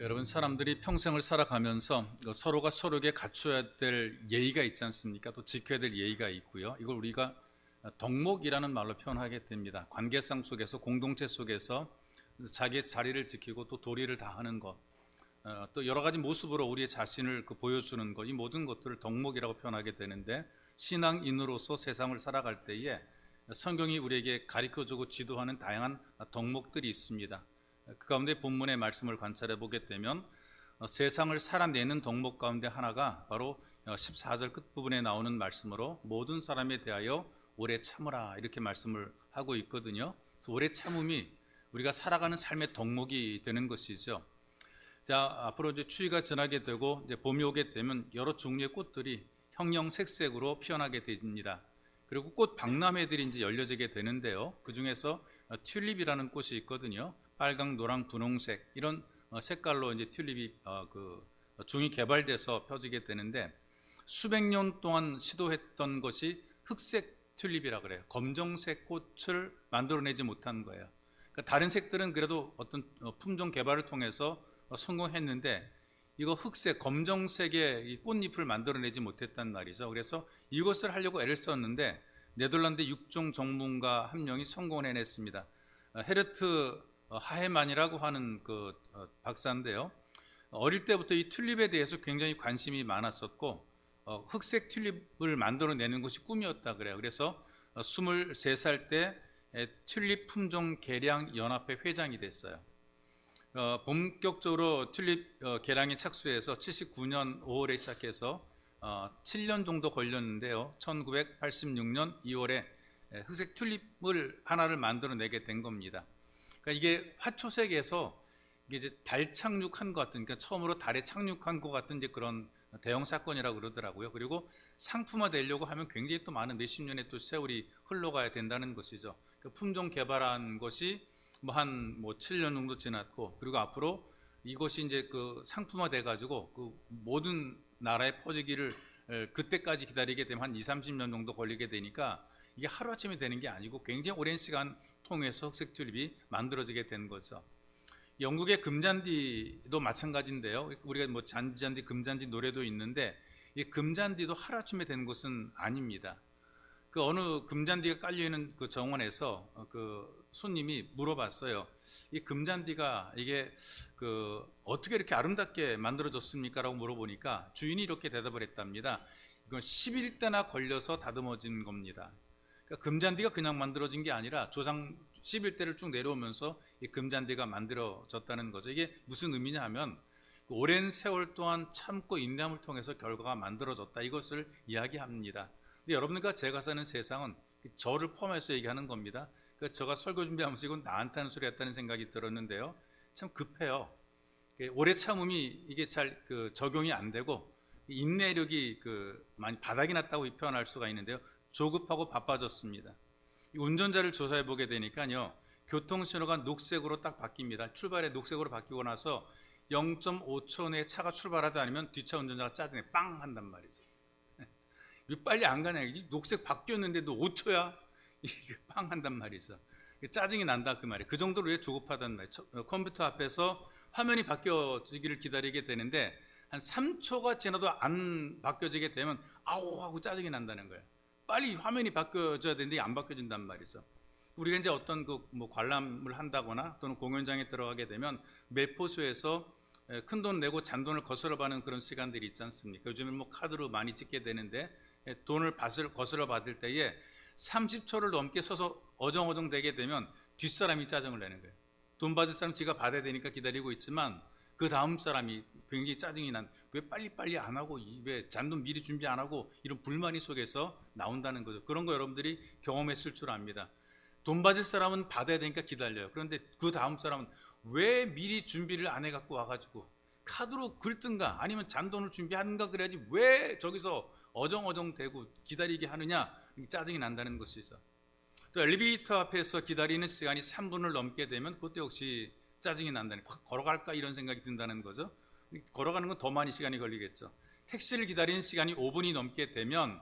여러분 사람들이 평생을 살아가면서 그 서로가 서로에게 갖춰야 될 예의가 있지 않습니까? 또 지켜야 될 예의가 있고요. 이걸 우리가 덕목이라는 말로 표현하게 됩니다. 관계상 속에서 공동체 속에서 자기의 자리를 지키고 또 도리를 다하는 것, 어, 또 여러 가지 모습으로 우리의 자신을 그 보여주는 것, 이 모든 것들을 덕목이라고 표현하게 되는데 신앙인으로서 세상을 살아갈 때에 성경이 우리에게 가르쳐주고 지도하는 다양한 덕목들이 있습니다. 그 가운데 본문의 말씀을 관찰해 보게 되면 어, 세상을 살아내는 덕목 가운데 하나가 바로 어, 14절 끝부분에 나오는 말씀으로 모든 사람에 대하여 오래 참으라 이렇게 말씀을 하고 있거든요. 오래 참음이 우리가 살아가는 삶의 덕목이 되는 것이죠. 자, 앞으로 이제 추위가 지나게 되고 이제 봄이 오게 되면 여러 종류의 꽃들이 형형색색으로 피어나게 됩니다. 그리고 꽃 박람회들이 이제 열려지게 되는데요. 그 중에서 어, 튤립이라는 꽃이 있거든요. 빨강, 노랑, 분홍색 이런 어, 색깔로 이제 튤립이 어, 그 중이 개발돼서 펴지게 되는데 수백 년 동안 시도했던 것이 흑색 튤립이라 그래요. 검정색 꽃을 만들어내지 못한 거예요. 그러니까 다른 색들은 그래도 어떤 어, 품종 개발을 통해서 어, 성공했는데 이거 흑색, 검정색의 이 꽃잎을 만들어내지 못했단 말이죠. 그래서 이것을 하려고 애를 썼는데 네덜란드 육종 전문가 한 명이 성공을 해냈습니다. 어, 헤르트 어, 하헤만이라고 하는 그 어, 박사인데요. 어릴 때부터 이 튤립에 대해서 굉장히 관심이 많았었고 어, 흑색 튤립을 만들어내는 것이 꿈이었다 그래요. 그래서 어, 23살 때 에, 튤립 품종 개량 연합회 회장이 됐어요. 어, 본격적으로 튤립 어, 개량에 착수해서 79년 5월에 시작해서 어, 7년 정도 걸렸는데요. 1986년 2월에 에, 흑색 튤립을 하나를 만들어내게 된 겁니다. 그러니까 이게 화초색에서 이게 이제 달 착륙한 것 같은, 그러니까 처음으로 달에 착륙한 것 같은 이제 그런 대형 사건이라고 그러더라고요. 그리고 상품화 되려고 하면 굉장히 또 많은 몇십 년의 또 세월이 흘러가야 된다는 것이죠. 그 품종 개발한 것이 뭐한뭐 7년 정도 지났고 그리고 앞으로 이것이 이제 그 상품화 돼 가지고 그 모든 나라에 퍼지기를 에, 그때까지 기다리게 되면 한 2, 30년 정도 걸리게 되니까 이게 하루아침에 되는 게 아니고 굉장히 오랜 시간 통해서 흑색 튤립이 만들어지게 된 거죠. 영국의 금잔디도 마찬가지인데요. 우리가 뭐 잔디잔디 금잔디 노래도 있는데 이 금잔디도 하루아침에 된 것은 아닙니다. 그 어느 금잔디가 깔려 있는 그 정원에서 어, 그 손님이 물어봤어요. 이 금잔디가 이게 그 어떻게 이렇게 아름답게 만들어졌습니까라고 물어보니까 주인이 이렇게 대답을 했답니다. 이건 11대나 걸려서 다듬어진 겁니다. 그러니까 금잔디가 그냥 만들어진 게 아니라 조상 11대를 쭉 내려오면서 이 금잔디가 만들어졌다는 거죠. 이게 무슨 의미냐 하면 그 오랜 세월 동안 참고 인내함을 통해서 결과가 만들어졌다. 이것을 이야기합니다. 근데 여러분과 제가 사는 세상은 저를 포함해서 얘기하는 겁니다. 그 제가 설교 준비하면서 이건 나한테 하는 소리 같다는 생각이 들었는데요. 참 급해요. 오래 참음이 이게 잘 그 적용이 안 되고 인내력이 그 많이 바닥이 났다고 표현할 수가 있는데요. 조급하고 바빠졌습니다. 이 운전자를 조사해 보게 되니까요. 교통 신호가 녹색으로 딱 바뀝니다. 출발에 녹색으로 바뀌고 나서 0.5초 내에 차가 출발하지 않으면 뒷차 운전자가 짜증내 빵 한단 말이지. 왜 빨리 안 가냐? 이 녹색 바뀌었는데도 5초야? 이게 빵 한단 말이죠. 짜증이 난다 그 말이에요. 그 정도로 왜 조급하단 말이에요. 어, 컴퓨터 앞에서 화면이 바뀌어지기를 기다리게 되는데 한 3초가 지나도 안 바뀌어지게 되면 아우 하고 짜증이 난다는 거예요. 빨리 화면이 바뀌어져야 되는데 안 바뀌어진단 말이죠. 우리가 이제 어떤 그 뭐 관람을 한다거나 또는 공연장에 들어가게 되면 매포소에서 큰 돈 내고 잔돈을 거스러 받는 그런 시간들이 있지 않습니까? 요즘은 뭐 카드로 많이 찍게 되는데 돈을 받을, 거스러 받을 때에 30초를 넘게 서서 어정어정 되게 되면 뒷사람이 짜증을 내는 거예요. 돈 받을 사람 지가 받아야 되니까 기다리고 있지만 그 다음 사람이 굉장히 짜증이 난 왜 빨리빨리 안 하고 왜 잔돈 미리 준비 안 하고 이런 불만이 속에서 나온다는 거죠. 그런 거 여러분들이 경험했을 줄 압니다. 돈 받을 사람은 받아야 되니까 기다려요. 그런데 그 다음 사람은 왜 미리 준비를 안 해갖고 와가지고 카드로 긁든가 아니면 잔돈을 준비하는가 그래야지 왜 저기서 어정어정 대고 기다리게 하느냐 짜증이 난다는 것이죠. 또 엘리베이터 앞에서 기다리는 시간이 3분을 넘게 되면 그것도 역시 짜증이 난다는 확 걸어갈까 이런 생각이 든다는 거죠. 걸어가는 건 더 많이 시간이 걸리겠죠. 택시를 기다리는 시간이 5분이 넘게 되면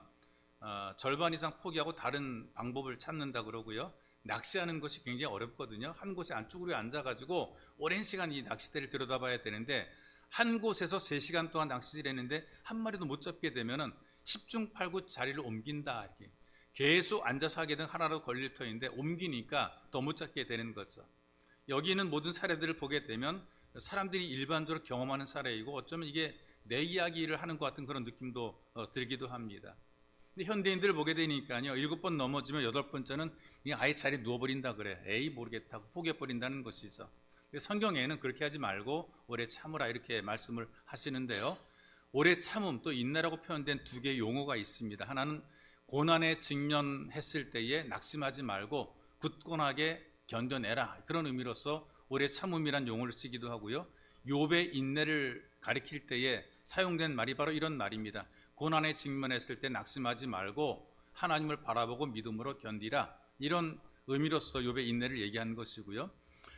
어, 절반 이상 포기하고 다른 방법을 찾는다 그러고요. 낚시하는 것이 굉장히 어렵거든요. 한 곳에 안쪽으로 앉아가지고 오랜 시간 이 낚싯대를 들여다봐야 되는데 한 곳에서 3시간 동안 낚시를 했는데 한 마리도 못 잡게 되면은 10중 8구 자리를 옮긴다. 이렇게. 계속 앉아서 하게 되면 하나로 걸릴 터인데 옮기니까 더 못 잡게 되는 거죠. 여기 있는 모든 사례들을 보게 되면 사람들이 일반적으로 경험하는 사례이고 어쩌면 이게 내 이야기를 하는 것 같은 그런 느낌도 어, 들기도 합니다. 근데 현대인들을 보게 되니까요. 일곱 번 넘어지면 여덟 번째는 아예 자리에 누워버린다 그래. 에이 모르겠다고 포기해버린다는 것이죠. 성경에는 그렇게 하지 말고 오래 참으라 이렇게 말씀을 하시는데요. 오래 참음 또 인내라고 표현된 두 개의 용어가 있습니다. 하나는 고난에 직면했을 때에 낙심하지 말고 굳건하게 견뎌내라 그런 의미로서 오래 참음이란 용어를 쓰기도 하고요. 욥의 인내를 가리킬 때에 사용된 말이 바로 이런 말입니다. 고난에 직면했을 때 낙심하지 말고 하나님을 바라보고 믿음으로 견디라 이런 의미로서 욥의 인내를 얘기하는 것이고요.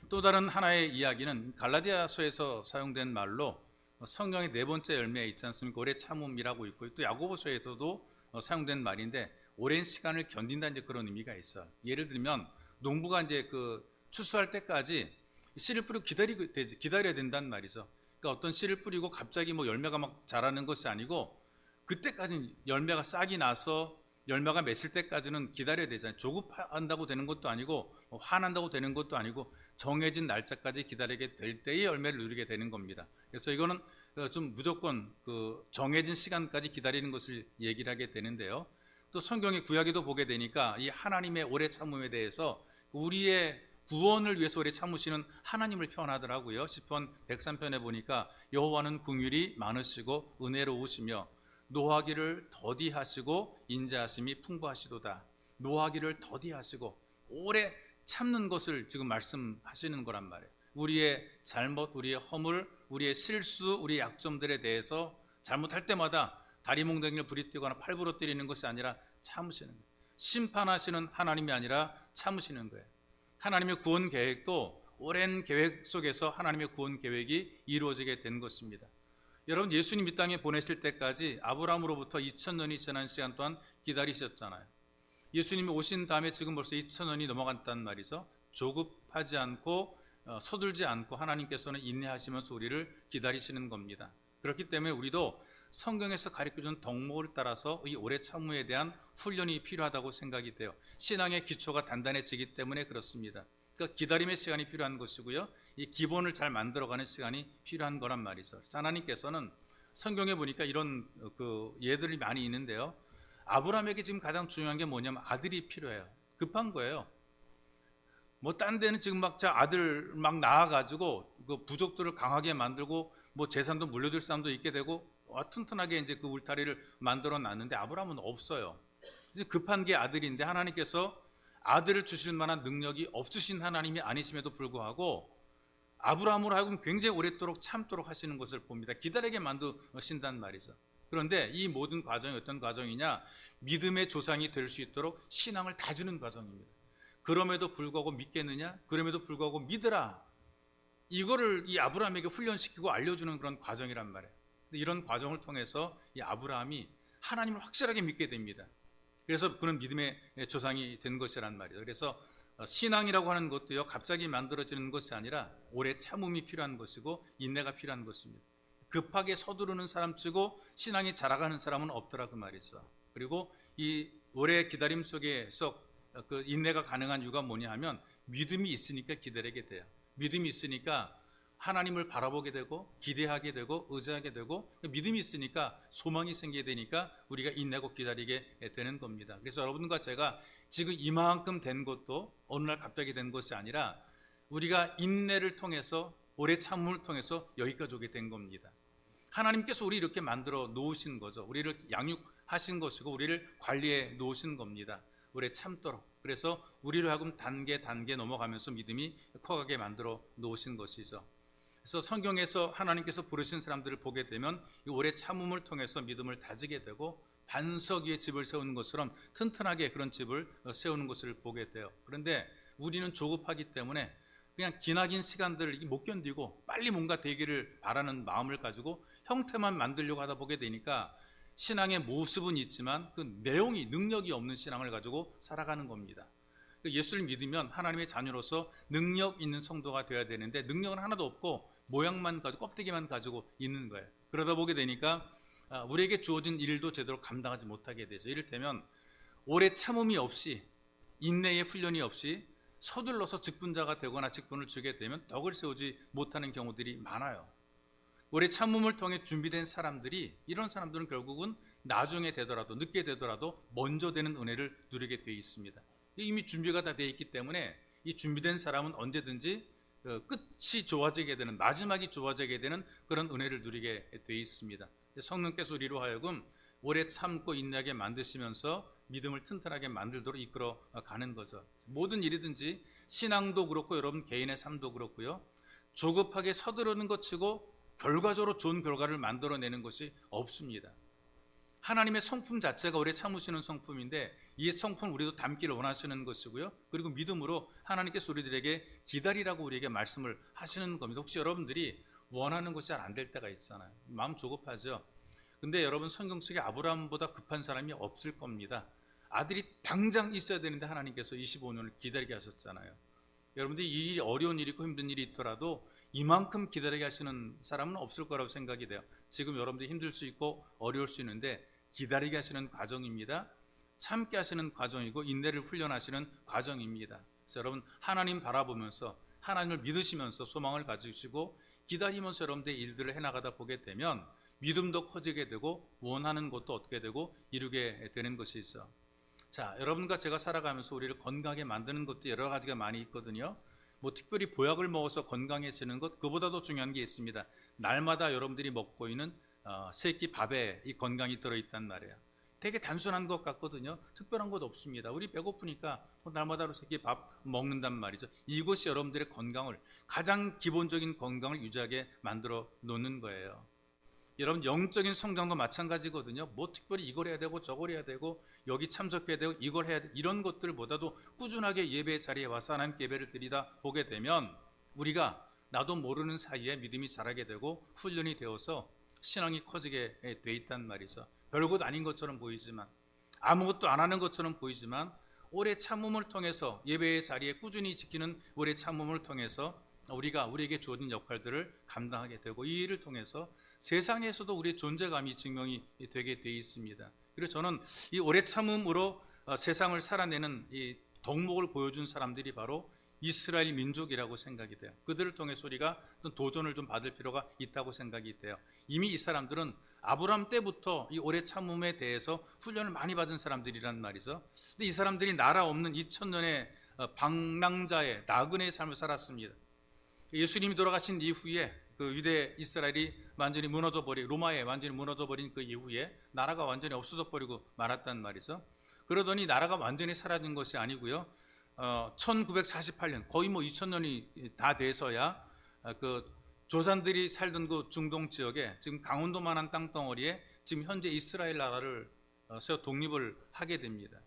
또 다른 하나의 이야기는 갈라디아서에서 사용된 말로 성경의 네 번째 열매에 있지 않습니까? 오래 참음이라고 있고 또 야고보서에서도 사용된 말인데 오랜 시간을 견딘다는 이제 그런 의미가 있어요. 예를 들면 농부가 이제 그 추수할 때까지 씨를 뿌리고 기다리고 기다려야 된다는 말이죠. 그러니까 어떤 씨를 뿌리고 갑자기 뭐 열매가 막 자라는 것이 아니고 그때까지는 열매가 싹이 나서 열매가 맺힐 때까지는 기다려야 되잖아요. 조급한다고 되는 것도 아니고 뭐 화난다고 되는 것도 아니고 정해진 날짜까지 기다리게 될 때의 열매를 누리게 되는 겁니다. 그래서 이거는 어, 좀 무조건 그 정해진 시간까지 기다리는 것을 얘기를 하게 되는데요. 또 성경의 구약에도 보게 되니까 이 하나님의 오래 참음에 대해서 우리의 구원을 위해서 오래 참으시는 하나님을 표현하더라고요. 시편 103편에 보니까 여호와는 궁율이 많으시고 은혜로우시며 노하기를 더디하시고 인자하심이 풍부하시도다. 노하기를 더디하시고 오래 참는 것을 지금 말씀하시는 거란 말이에요. 우리의 잘못, 우리의 허물, 우리의 실수, 우리의 약점들에 대해서 잘못할 때마다 다리 몽둥이를 부리뛰거나 팔 부러뜨리는 것이 아니라 참으시는 거예요. 심판하시는 하나님이 아니라 참으시는 거예요. 하나님의 구원 계획도 오랜 계획 속에서 하나님의 구원 계획이 이루어지게 된 것입니다. 여러분 예수님 이 땅에 보내실 때까지 아브라함으로부터 2000년이 지난 시간 동안 기다리셨잖아요. 예수님이 오신 다음에 지금 벌써 2000년이 넘어갔단 말이죠. 조급하지 않고 어, 서둘지 않고 하나님께서는 인내하시면서 우리를 기다리시는 겁니다. 그렇기 때문에 우리도 성경에서 가르쳐준 덕목을 따라서 이 오래 참음에 대한 훈련이 필요하다고 생각이 돼요. 신앙의 기초가 단단해지기 때문에 그렇습니다. 그러니까 기다림의 시간이 필요한 것이고요. 이 기본을 잘 만들어가는 시간이 필요한 거란 말이죠. 하나님께서는 성경에 보니까 이런 어, 그 예들이 많이 있는데요. 아브라함에게 지금 가장 중요한 게 뭐냐면 아들이 필요해요. 급한 거예요. 뭐 딴 데는 지금 막 자 아들 막 낳아가지고 그 부족들을 강하게 만들고 뭐 재산도 물려줄 사람도 있게 되고 어, 튼튼하게 이제 그 울타리를 만들어 놨는데 아브라함은 없어요. 이제 급한 게 아들인데 하나님께서 아들을 주실 만한 능력이 없으신 하나님이 아니심에도 불구하고 아브라함으로 하여금 굉장히 오랫도록 참도록 하시는 것을 봅니다. 기다리게 만드신단 말이죠. 그런데 이 모든 과정이 어떤 과정이냐? 믿음의 조상이 될 수 있도록 신앙을 다지는 과정입니다. 그럼에도 불구하고 믿겠느냐? 그럼에도 불구하고 믿으라. 이거를 이 아브라함에게 훈련시키고 알려주는 그런 과정이란 말이에요. 이런 과정을 통해서 이 아브라함이 하나님을 확실하게 믿게 됩니다. 그래서 그런 믿음의 조상이 된 것이란 말이에요. 그래서 신앙이라고 하는 것도요, 갑자기 만들어지는 것이 아니라 오래 참음이 필요한 것이고 인내가 필요한 것입니다. 급하게 서두르는 사람 치고 신앙이 자라가는 사람은 없더라 그 말이죠. 그리고 이 오래 기다림 속에서 그 인내가 가능한 이유가 뭐냐 하면 믿음이 있으니까 기다리게 돼요. 믿음이 있으니까 하나님을 바라보게 되고 기대하게 되고 의지하게 되고 믿음이 있으니까 소망이 생기게 되니까 우리가 인내고 기다리게 되는 겁니다. 그래서 여러분과 제가 지금 이만큼 된 것도 어느 날 갑자기 된 것이 아니라 우리가 인내를 통해서 오래 참음을 통해서 여기까지 오게 된 겁니다. 하나님께서 우리 이렇게 만들어 놓으신 거죠. 우리를 양육하신 것이고 우리를 관리해 놓으신 겁니다. 오래 참도록. 그래서 우리를 하금 단계 단계 넘어가면서 믿음이 커가게 만들어 놓으신 것이죠. 그래서 성경에서 하나님께서 부르신 사람들을 보게 되면 이 오래 참음을 통해서 믿음을 다지게 되고 반석 위에 집을 세우는 것처럼 튼튼하게 그런 집을 세우는 것을 보게 돼요. 그런데 우리는 조급하기 때문에 그냥 기나긴 시간들을 못 견디고 빨리 뭔가 되기를 바라는 마음을 가지고 형태만 만들려고 하다 보게 되니까 신앙의 모습은 있지만 그 내용이 능력이 없는 신앙을 가지고 살아가는 겁니다. 그 예수를 믿으면 하나님의 자녀로서 능력 있는 성도가 되어야 되는데 능력은 하나도 없고 모양만 가지고 껍데기만 가지고 있는 거예요. 그러다 보게 되니까 아, 우리에게 주어진 일도 제대로 감당하지 못하게 되죠. 이를테면 오래 참음이 없이 인내의 훈련이 없이 서둘러서 직분자가 되거나 직분을 주게 되면 덕을 세우지 못하는 경우들이 많아요. 오래 참음을 통해 준비된 사람들이 이런 사람들은 결국은 나중에 되더라도 늦게 되더라도 먼저 되는 은혜를 누리게 되어 있습니다. 이미 준비가 다 되어 있기 때문에 이 준비된 사람은 언제든지 어, 끝이 좋아지게 되는 마지막이 좋아지게 되는 그런 은혜를 누리게 되어 있습니다. 성령께서 우리로 하여금 오래 참고 인내하게 만드시면서 믿음을 튼튼하게 만들도록 이끌어 가는 거죠. 모든 일이든지 신앙도 그렇고 여러분 개인의 삶도 그렇고요. 조급하게 서두르는 것 치고 결과적으로 좋은 결과를 만들어내는 것이 없습니다. 하나님의 성품 자체가 오래 참으시는 성품인데 이 성품 우리도 담기를 원하시는 것이고요. 그리고 믿음으로 하나님께서 우리들에게 기다리라고 우리에게 말씀을 하시는 겁니다. 혹시 여러분들이 원하는 것이 잘 안 될 때가 있잖아요. 마음 조급하죠. 근데 여러분 성경 속에 아브라함보다 급한 사람이 없을 겁니다. 아들이 당장 있어야 되는데 하나님께서 25년을 기다리게 하셨잖아요. 여러분들이 이 어려운 일이 있고 힘든 일이 있더라도 이만큼 기다리게 하시는 사람은 없을 거라고 생각이 돼요. 지금 여러분들이 힘들 수 있고 어려울 수 있는데 기다리게 하시는 과정입니다. 참게 하시는 과정이고 인내를 훈련하시는 과정입니다. 여러분 하나님 바라보면서 하나님을 믿으시면서 소망을 가지시고 기다리면서 여러분들의 일들을 해나가다 보게 되면 믿음도 커지게 되고 원하는 것도 얻게 되고 이루게 되는 것이 있어. 자, 여러분과 제가 살아가면서 우리를 건강하게 만드는 것도 여러 가지가 많이 있거든요. 뭐 특별히 보약을 먹어서 건강해지는 것 그보다도 중요한 게 있습니다. 날마다 여러분들이 먹고 있는 어, 세끼 밥에 이 건강이 들어있단 말이에요. 되게 단순한 것 같거든요. 특별한 것 없습니다. 우리 배고프니까 뭐 날마다 세끼 밥 먹는단 말이죠. 이것이 여러분들의 건강을 가장 기본적인 건강을 유지하게 만들어 놓는 거예요. 여러분 영적인 성장도 마찬가지거든요. 뭐 특별히 이걸 해야 되고 저걸 해야 되고 여기 참석해야 되고 이걸 해야 돼 이런 것들보다도 꾸준하게 예배 자리에 와서 하나님 예배를 드리다 보게 되면 우리가 나도 모르는 사이에 믿음이 자라게 되고 훈련이 되어서 신앙이 커지게 돼 있단 말이죠. 별것 아닌 것처럼 보이지만 아무것도 안 하는 것처럼 보이지만 오래 참음을 통해서 예배의 자리에 꾸준히 지키는 오래 참음을 통해서 우리가 우리에게 주어진 역할들을 감당하게 되고 이 일을 통해서 세상에서도 우리의 존재감이 증명이 되게 돼 있습니다. 그래서 저는 이 오래 참음으로 어, 세상을 살아내는 이 덕목을 보여준 사람들이 바로 이스라엘 민족이라고 생각이 돼요. 그들을 통해서 우리가 도전을 좀 받을 필요가 있다고 생각이 돼요. 이미 이 사람들은 아브람 때부터 이 오래 참음에 대해서 훈련을 많이 받은 사람들이란 말이죠. 근데 이 사람들이 나라 없는 2000년의 어, 방랑자의 나그네의 삶을 살았습니다. 예수님이 돌아가신 이후에 그 유대 이스라엘이 완전히 무너져 버리 로마에 완전히 무너져 버린 그 이후에 나라가 완전히 없어져 버리고 말았단 말이죠. 그러더니 나라가 완전히 사라진 것이 아니고요. 어, 1948년 거의 뭐 2000년이 다 돼서야 어, 그 조산들이 살던 그 중동 지역에 지금 강원도만한 땅덩어리에 지금 현재 이스라엘 나라를 어, 세워 독립을 하게 됩니다.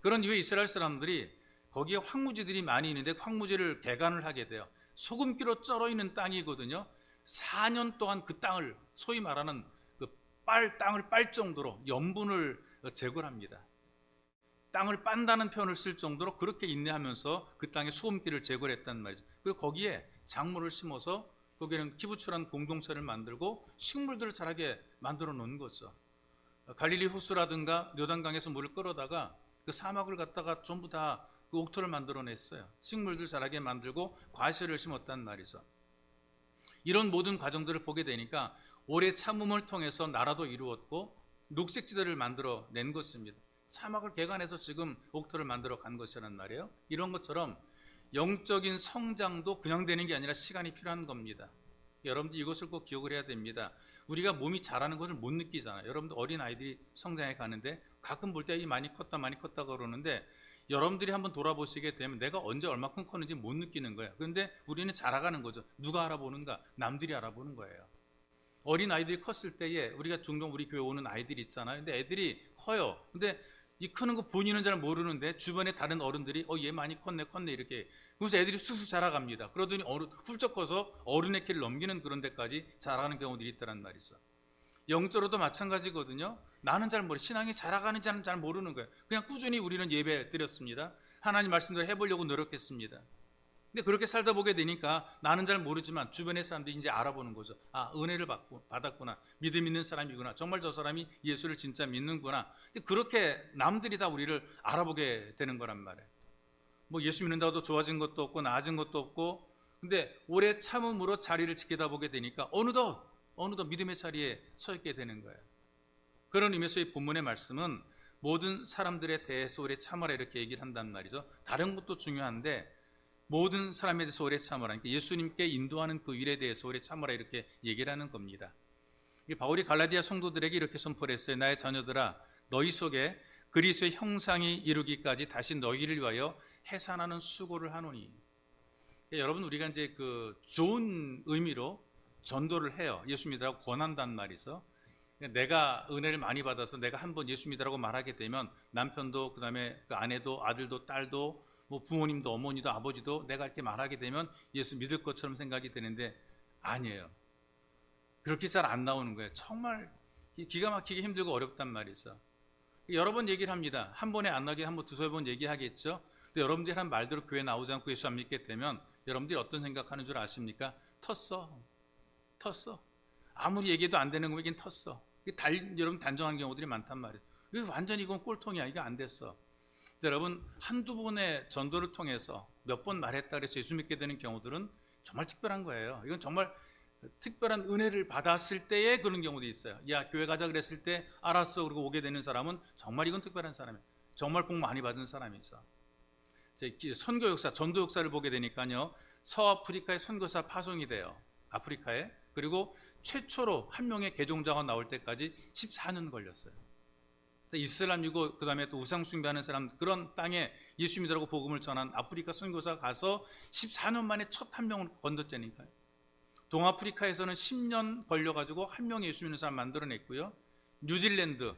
그런 이후에 이스라엘 사람들이 거기에 황무지들이 많이 있는데 황무지를 개간을 하게 돼요. 소금기로 쩔어 있는 땅이거든요. 4년 동안 그 땅을 소위 말하는 그 빨 땅을 빨 정도로 염분을 제거합니다. 땅을 빤다는 표현을 쓸 정도로 그렇게 인내하면서 그 땅에 소금기를 제거했단 말이죠. 그리고 거기에 작물을 심어서 거기에는 기부출한 공동체를 만들고 식물들을 자라게 만들어 놓은 거죠. 갈릴리 호수라든가 요단강에서 물을 끌어다가 그 사막을 갖다가 전부 다 그 옥토를 만들어냈어요. 식물들 자라게 만들고 과실을 심었단 말이죠. 이런 모든 과정들을 보게 되니까 오래 참음을 통해서 나라도 이루었고 녹색지대를 만들어 낸 것입니다. 사막을 개간해서 지금 옥토를 만들어 간 것이란 말이에요. 이런 것처럼 영적인 성장도 그냥 되는 게 아니라 시간이 필요한 겁니다. 여러분들 이것을 꼭 기억을 해야 됩니다. 우리가 몸이 자라는 것을 못 느끼잖아요. 여러분들 어린 아이들이 성장해 가는데 가끔 볼 때 이 많이 컸다 많이 컸다 그러는데 여러분들이 한번 돌아보시게 되면 내가 언제 얼마큼 컸는지 못 느끼는 거예요. 그런데 우리는 자라가는 거죠. 누가 알아보는가? 남들이 알아보는 거예요. 어린 아이들이 컸을 때에 우리가 종종 우리 교회 오는 아이들이 있잖아요. 근데 애들이 커요. 근데 이 크는 거 본인은 잘 모르는데 주변에 다른 어른들이 어 얘 많이 컸네 컸네 이렇게 그래서 애들이 수수 자라갑니다. 그러더니 어른, 훌쩍 커서 어른의 키를 넘기는 그런 데까지 자라가는 경우들이 있다란 말이 있어. 영적으로도 마찬가지거든요. 나는 잘 모르, 신앙이 자라가는지는 잘 모르는 거예요. 그냥 꾸준히 우리는 예배 드렸습니다. 하나님 말씀대로 해보려고 노력했습니다. 근데 그렇게 살다 보게 되니까 나는 잘 모르지만 주변의 사람들이 이제 알아보는 거죠. 아, 은혜를 받고, 받았구나. 믿음 있는 사람이구나. 정말 저 사람이 예수를 진짜 믿는구나. 근데 그렇게 남들이 다 우리를 알아보게 되는 거란 말이에요. 뭐 예수 믿는다고 좋아진 것도 없고, 나아진 것도 없고, 근데 오래 참음으로 자리를 지키다 보게 되니까 어느덧, 어느덧 믿음의 자리에 서 있게 되는 거예요. 그런 의미에서 이 본문의 말씀은 모든 사람들에 대해서 오래 참으라 이렇게 얘기를 한단 말이죠. 다른 것도 중요한데 모든 사람에 대해서 오래 참으라. 그러니까 예수님께 인도하는 그 일에 대해서 오래 참으라 이렇게 얘기를 하는 겁니다. 이 바울이 갈라디아 성도들에게 이렇게 선포를 했어요. 나의 자녀들아 너희 속에 그리스도의 형상이 이루기까지 다시 너희를 위하여 해산하는 수고를 하노니. 그러니까 여러분 우리가 이제 그 좋은 의미로 전도를 해요. 예수 믿으라고 권한단 말이죠. 그러니까 내가 은혜를 많이 받아서 내가 한번 예수 믿으라고 말하게 되면 남편도 그다음에 그 아내도 아들도 딸도 뭐 부모님도 어머니도 아버지도 내가 이렇게 말하게 되면 예수 믿을 것처럼 생각이 되는데 아니에요. 그렇게 잘 안 나오는 거예요. 정말 기가 막히게 힘들고 어렵단 말이죠. 여러 번 얘기를 합니다. 한 번에 안 나게 한 번 두세 번 얘기하겠죠. 근데 여러분들이 한 말대로 교회 나오지 않고 예수 안 믿게 되면 여러분들이 어떤 생각하는 줄 아십니까? 텄어. 텄어. 아무리 얘기해도 안 되는 거면 이긴 텄어. 이게 달, 여러분 단정한 경우들이 많단 말이에요. 완전히 이건 꼴통이야. 이거 안 됐어. 여러분 한두 번의 전도를 통해서 몇 번 말했다 그래서 예수 믿게 되는 경우들은 정말 특별한 거예요. 이건 정말 특별한 은혜를 받았을 때에 그런 경우도 있어요. 야 교회 가자 그랬을 때 알았어 그리고 오게 되는 사람은 정말 이건 특별한 사람이에요. 정말 복 많이 받은 사람이 있어. 제 선교 역사, 전도 역사를 보게 되니까요. 서아프리카에 선교사 파송이 돼요. 아프리카에. 그리고 최초로 한 명의 개종자가 나올 때까지 14년 걸렸어요. 이슬람이고 그다음에 또 우상 숭배하는 사람 그런 땅에 예수 믿으라고 복음을 전한 아프리카 선교사가 가서 14년 만에 첫 한 명을 건졌다니까요. 동아프리카에서는 10년 걸려가지고 한 명의 예수 믿는 사람 만들어냈고요. 뉴질랜드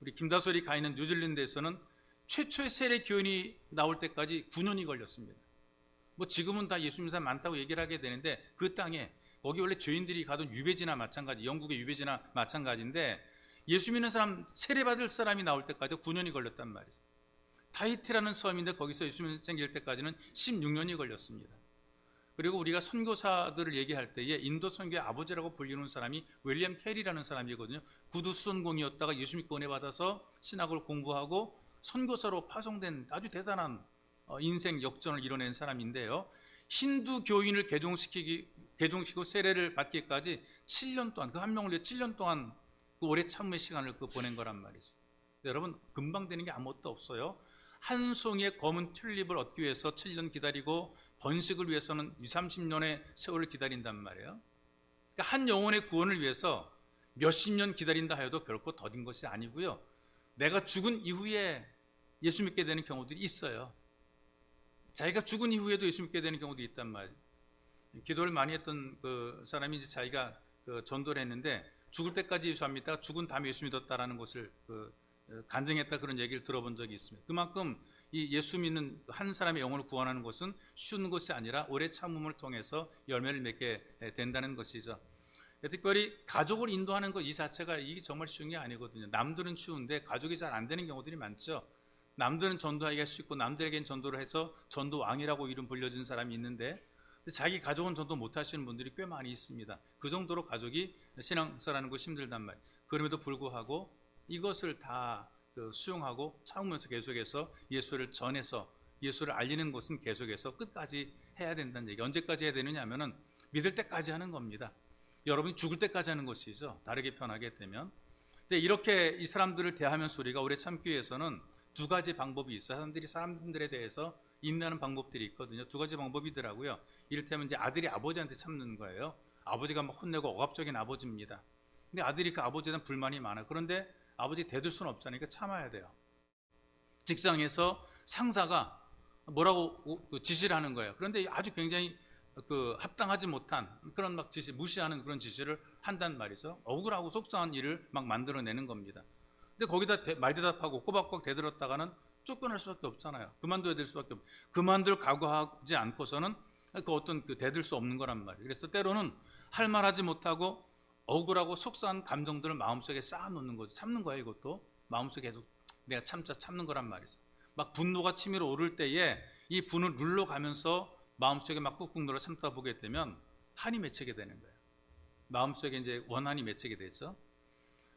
우리 김다솔이 가 있는 뉴질랜드에서는 최초의 세례 교인이 나올 때까지 9년이 걸렸습니다. 뭐 지금은 다 예수 믿는 사람 많다고 얘기를 하게 되는데 그 땅에 거기 원래 죄인들이 가던 유배지나 마찬가지, 영국의 유배지나 마찬가지인데 예수 믿는 사람 세례받을 사람이 나올 때까지 9년이 걸렸단 말이죠. 타이티라는 섬인데 거기서 예수 믿는 생길 때까지는 16년이 걸렸습니다. 그리고 우리가 선교사들을 얘기할 때에 인도 선교의 아버지라고 불리는 사람이 윌리엄 캐리라는 사람이거든요. 구두 수선공이었다가 예수 믿고 은혜 받아서 신학을 공부하고 선교사로 파송된 아주 대단한 어, 인생 역전을 이뤄낸 사람인데요. 힌두 교인을 개종시키기 개종시키고 세례를 받기까지 7년 동안 그 한 명을 위해 7년 동안 그 오래 참음의 시간을 그 보낸 거란 말이죠. 여러분 금방 되는 게 아무것도 없어요. 한 송이의 검은 튤립을 얻기 위해서 7년 기다리고 번식을 위해서는 2, 30년의 세월을 기다린단 말이에요. 그러니까 한 영혼의 구원을 위해서 몇십 년 기다린다 하여도 결코 더딘 것이 아니고요. 내가 죽은 이후에 예수 믿게 되는 경우들이 있어요. 자기가 죽은 이후에도 예수 믿게 되는 경우도 있단 말이에요. 기도를 많이 했던 그 사람이 이제 자기가 그 전도를 했는데 죽을 때까지 예수 안 믿다가 죽은 다음에 예수 믿었다라는 것을 그 간증했다 그런 얘기를 들어본 적이 있습니다. 그만큼 이 예수 믿는 한 사람의 영혼을 구원하는 것은 쉬운 것이 아니라 오래 참음을 통해서 열매를 맺게 된다는 것이죠. 특별히 가족을 인도하는 것 이 자체가 이게 정말 쉬운 게 아니거든요. 남들은 쉬운데 가족이 잘 안 되는 경우들이 많죠. 남들은 전도하기가 쉽고 남들에겐 전도를 해서 전도 왕이라고 이름 불려진 사람이 있는데 자기 가족은 전도 못 하시는 분들이 꽤 많이 있습니다. 그 정도로 가족이 신앙사라는 것이 힘들단 말이에요. 그럼에도 불구하고 이것을 다그 수용하고 참으면서 계속해서 예수를 전해서 예수를 알리는 것은 계속해서 끝까지 해야 된다는 얘기. 언제까지 해야 되느냐 하면은 믿을 때까지 하는 겁니다. 여러분이 죽을 때까지 하는 것이죠. 다르게 편하게 되면. 근데 이렇게 이 사람들을 대하면서 우리가 오래 참기 위해서는 두 가지 방법이 있어요. 사람들이 사람들에 대해서 인내하는 방법들이 있거든요. 두 가지 방법이더라고요. 이를테면 이제 아들이 아버지한테 참는 거예요. 아버지가 막 혼내고 억압적인 아버지입니다. 근데 아들이 그 아버지에 대한 불만이 많아요. 그런데 아버지 대들 수는 없잖아요. 그러니까 참아야 돼요. 직장에서 상사가 뭐라고 그 지시를 하는 거예요. 그런데 아주 굉장히 그 합당하지 못한 그런 막 지시, 무시하는 그런 지시를 한단 말이죠. 억울하고 속상한 일을 막 만들어내는 겁니다. 근데 거기다 대, 말대답하고 꼬박꼬박 대들었다가는 쫓겨날 수밖에 없잖아요. 그만둬야 될 수밖에 없. 그만둘 각오하지 않고서는 그 어떤 그 대들 수 없는 거란 말이에요. 그래서 때로는 할 말하지 못하고 억울하고 속상한 감정들을 마음속에 쌓아놓는 거죠. 참는 거예요, 이것도. 마음속에 계속 내가 참자 참는 거란 말이죠. 막 분노가 치밀어 오를 때에 이 분을 눌러가면서 마음속에 막 꾹꾹 눌러 참다 보게 되면 한이 맺히게 되는 거예요. 마음속에 이제 원한이 맺히게 되죠.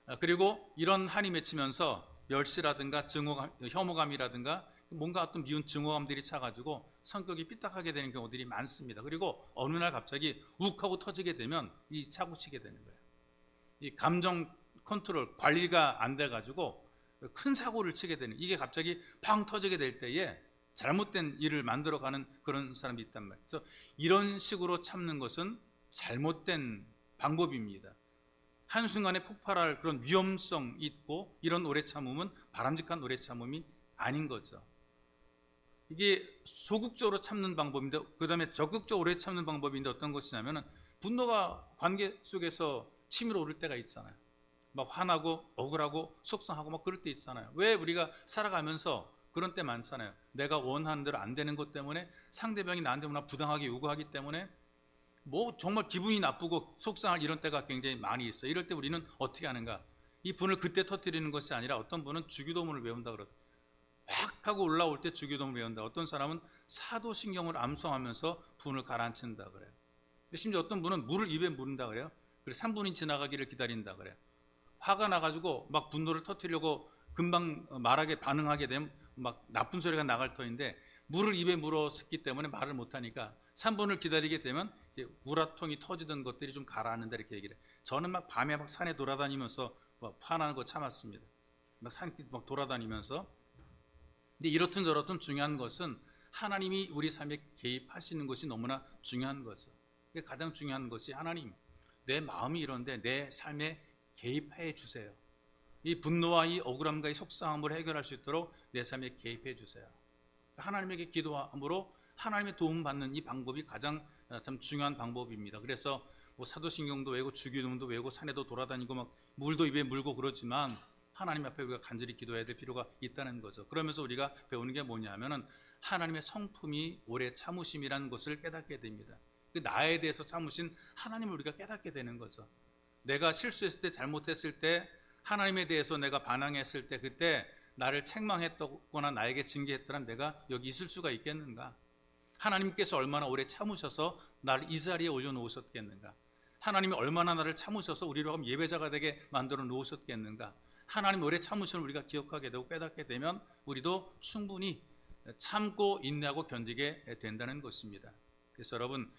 아, 그리고 이런 한이 맺히면서 멸시라든가 증오감, 혐오감이라든가 뭔가 어떤 미운 증오감들이 차가지고 성격이 삐딱하게 되는 경우들이 많습니다. 그리고 어느 날 갑자기 욱 하고 터지게 되면 이 차고 치게 되는 거예요. 이 감정 컨트롤 관리가 안 돼가지고 큰 사고를 치게 되는 이게 갑자기 팡 터지게 될 때에 잘못된 일을 만들어가는 그런 사람이 있단 말이에요. 그래서 이런 식으로 참는 것은 잘못된 방법입니다. 한순간에 폭발할 그런 위험성 있고 이런 오래 참음은 바람직한 오래 참음이 아닌 거죠. 이게 소극적으로 참는 방법인데 그 다음에 적극적으로 오래 참는 방법인데 어떤 것이냐면은 분노가 관계 속에서 치밀어 오를 때가 있잖아요. 막 화나고 억울하고 속상하고 막 그럴 때 있잖아요. 왜 우리가 살아가면서 그런 때 많잖아요. 내가 원하는 대로 안 되는 것 때문에 상대방이 나한테 나 부당하게 요구하기 때문에 뭐 정말 기분이 나쁘고 속상할 이런 때가 굉장히 많이 있어요. 이럴 때 우리는 어떻게 하는가? 이 분을 그때 터뜨리는 것이 아니라 어떤 분은 주기도문을 외운다 그러죠. 확 하고 올라올 때 주기도문을 외운다. 어떤 사람은 사도신경을 암송하면서 분을 가라앉힌다 그래요. 심지어 어떤 분은 물을 입에 무른다 그래요. 그래서 3분이 지나가기를 기다린다 그래요. 화가 나가지고 막 분노를 터뜨리려고 금방 말하게 반응하게 되면 막 나쁜 소리가 나갈 터인데 물을 입에 물었기 때문에 말을 못하니까 3분을 기다리게 되면 이제 우라통이 터지던 것들이 좀 가라앉는다 이렇게 얘기를 해요. 저는 막 밤에 막 산에 돌아다니면서 막 화나는 거 참았습니다. 막 산에 막 돌아다니면서 근데 이렇든 저렇든 중요한 것은 하나님이 우리 삶에 개입하시는 것이 너무나 중요한 거죠. 가장 중요한 것이 하나님 내 마음이 이런데 내 삶에 개입해 주세요. 이 분노와 이 억울함과 이 속상함을 해결할 수 있도록 내 삶에 개입해 주세요. 하나님에게 기도함으로 하나님의 도움 받는 이 방법이 가장 어, 참 중요한 방법입니다. 그래서 뭐 사도신경도 외고 주기도문도 외고 산에도 돌아다니고 막 물도 입에 물고 그러지만 하나님 앞에 우리가 간절히 기도해야 될 필요가 있다는 거죠. 그러면서 우리가 배우는 게 뭐냐면은 하나님의 성품이 오래 참으심이라는 것을 깨닫게 됩니다. 그 나에 대해서 참으신 하나님을 우리가 깨닫게 되는 거죠. 내가 실수했을 때 잘못했을 때 하나님에 대해서 내가 반항했을 때 그때 나를 책망했거나 나에게 징계했더라면 내가 여기 있을 수가 있겠는가? 하나님께서 얼마나 오래 참으셔서 나를 이 자리에 올려놓으셨겠는가? 하나님이 얼마나 나를 참으셔서 우리로 하면 예배자가 되게 만들어 놓으셨겠는가? 하나님 오래 참으심을 우리가 기억하게 되고 깨닫게 되면 우리도 충분히 참고 인내하고 견디게 된다는 것입니다. 그래서 여러분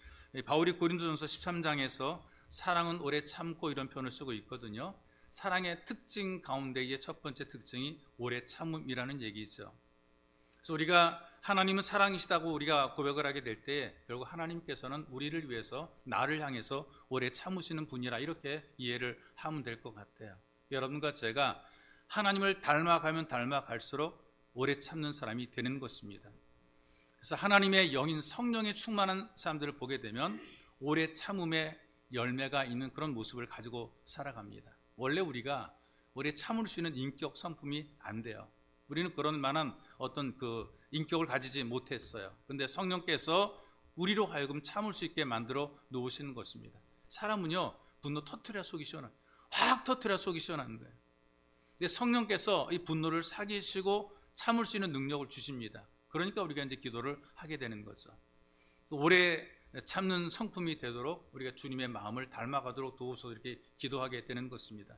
바울이 고린도전서 13장에서 사랑은 오래 참고 이런 표현을 쓰고 있거든요. 사랑의 특징 가운데의 첫 번째 특징이 오래 참음이라는 얘기죠. 그래서 우리가 하나님은 사랑이시다고 우리가 고백을 하게 될 때 결국 하나님께서는 우리를 위해서 나를 향해서 오래 참으시는 분이라 이렇게 이해를 하면 될 것 같아요. 여러분과 제가 하나님을 닮아가면 닮아갈수록 오래 참는 사람이 되는 것입니다. 그래서 하나님의 영인 성령에 충만한 사람들을 보게 되면 오래 참음의 열매가 있는 그런 모습을 가지고 살아갑니다. 원래 우리가 오래 참을 수 있는 인격 성품이 안 돼요. 우리는 그런 만한 어떤 그 인격을 가지지 못했어요. 근데 성령께서 우리로 하여금 참을 수 있게 만들어 놓으시는 것입니다. 사람은요, 분노 터트려 속이 시원한, 확 터트려 속이 시원한 거예요. 근데 성령께서 이 분노를 사기시고 참을 수 있는 능력을 주십니다. 그러니까 우리가 이제 기도를 하게 되는 거죠. 오래 참는 성품이 되도록 우리가 주님의 마음을 닮아가도록 도우소 이렇게 기도하게 되는 것입니다.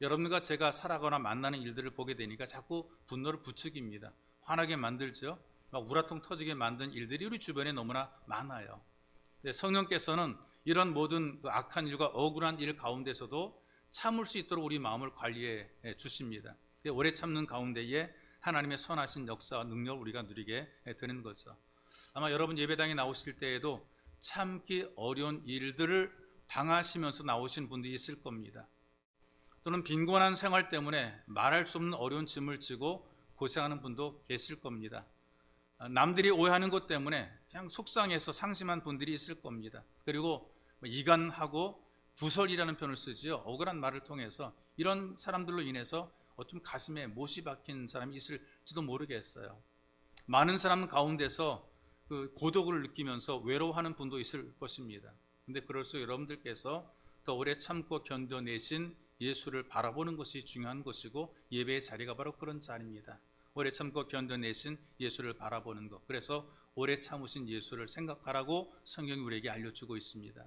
여러분과 제가 살아가거나 만나는 일들을 보게 되니까 자꾸 분노를 부추깁니다. 화나게 만들죠. 막 우라통 터지게 만든 일들이 우리 주변에 너무나 많아요. 성령께서는 이런 모든 그 악한 일과 억울한 일 가운데서도 참을 수 있도록 우리 마음을 관리해 주십니다. 오래 참는 가운데에 하나님의 선하신 역사와 능력을 우리가 누리게 되는 거죠. 아마 여러분 예배당에 나오실 때에도 참기 어려운 일들을 당하시면서 나오신 분들이 있을 겁니다. 또는 빈곤한 생활 때문에 말할 수 없는 어려운 짐을 지고 고생하는 분도 계실 겁니다. 남들이 오해하는 것 때문에 그냥 속상해서 상심한 분들이 있을 겁니다. 그리고 이간하고 구설이라는 표현을 쓰지요. 억울한 말을 통해서 이런 사람들로 인해서 어쩜 가슴에 못이 박힌 사람이 있을지도 모르겠어요. 많은 사람 가운데서 그 고독을 느끼면서 외로워하는 분도 있을 것입니다. 근데 그럴수록 여러분들께서 더 오래 참고 견뎌내신 예수를 바라보는 것이 중요한 것이고 예배의 자리가 바로 그런 자리입니다. 오래 참고 견뎌내신 예수를 바라보는 것. 그래서 오래 참으신 예수를 생각하라고 성경이 우리에게 알려주고 있습니다.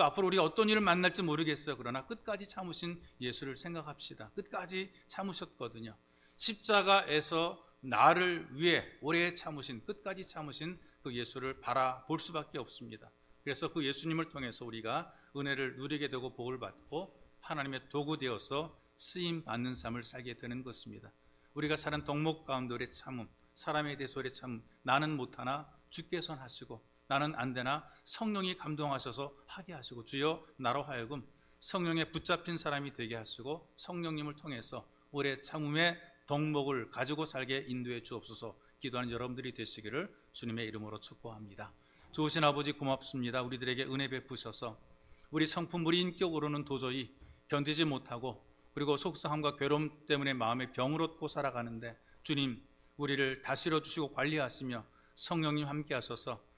또 앞으로 우리가 어떤 일을 만날지 모르겠어요. 그러나 끝까지 참으신 예수를 생각합시다. 끝까지 참으셨거든요. 십자가에서 나를 위해 오래 참으신 끝까지 참으신 그 예수를 바라볼 수밖에 없습니다. 그래서 그 예수님을 통해서 우리가 은혜를 누리게 되고 복을 받고 하나님의 도구 되어서 쓰임 받는 삶을 살게 되는 것입니다. 우리가 사는 덕목 가운데 오래 참음, 사람에 대해서 오래 참음, 나는 못하나 주께서 하시고 나는 안 되나 성령이 감동하셔서 하게 하시고 주여 나로 하여금 성령에 붙잡힌 사람이 되게 하시고 성령님을 통해서 오래 참음의 덕목을 가지고 살게 인도해 주옵소서 기도하는 여러분들이 되시기를 주님의 이름으로 축복합니다. 좋으신 아버지 고맙습니다. 우리들에게 은혜 베푸셔서 우리 성품 우리 인격으로는 도저히 견디지 못하고 그리고 속상함과 괴로움 때문에 마음의 병을 얻고 살아가는데 주님 우리를 다스려 주시고 관리하시며 성령님 함께 하셔서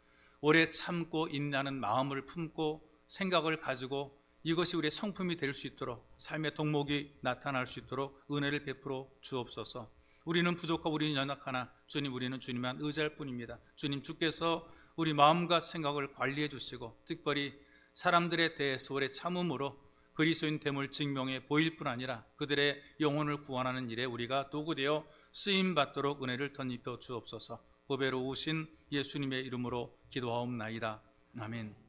오래 참고 인내하는 마음을 품고 생각을 가지고 이것이 우리의 성품이 될 수 있도록 삶의 덕목이 나타날 수 있도록 은혜를 베풀어 주옵소서. 우리는 부족하고 우리는 연약하나 주님 우리는 주님만 의지할 뿐입니다. 주님 주께서 우리 마음과 생각을 관리해 주시고 특별히 사람들에 대해서 오래 참음으로 그리스도인 됨을 증명해 보일 뿐 아니라 그들의 영혼을 구원하는 일에 우리가 도구되어 쓰임 받도록 은혜를 덧입혀 주옵소서. 보배로 오신 예수님의 이름으로 기도하옵나이다. 아멘.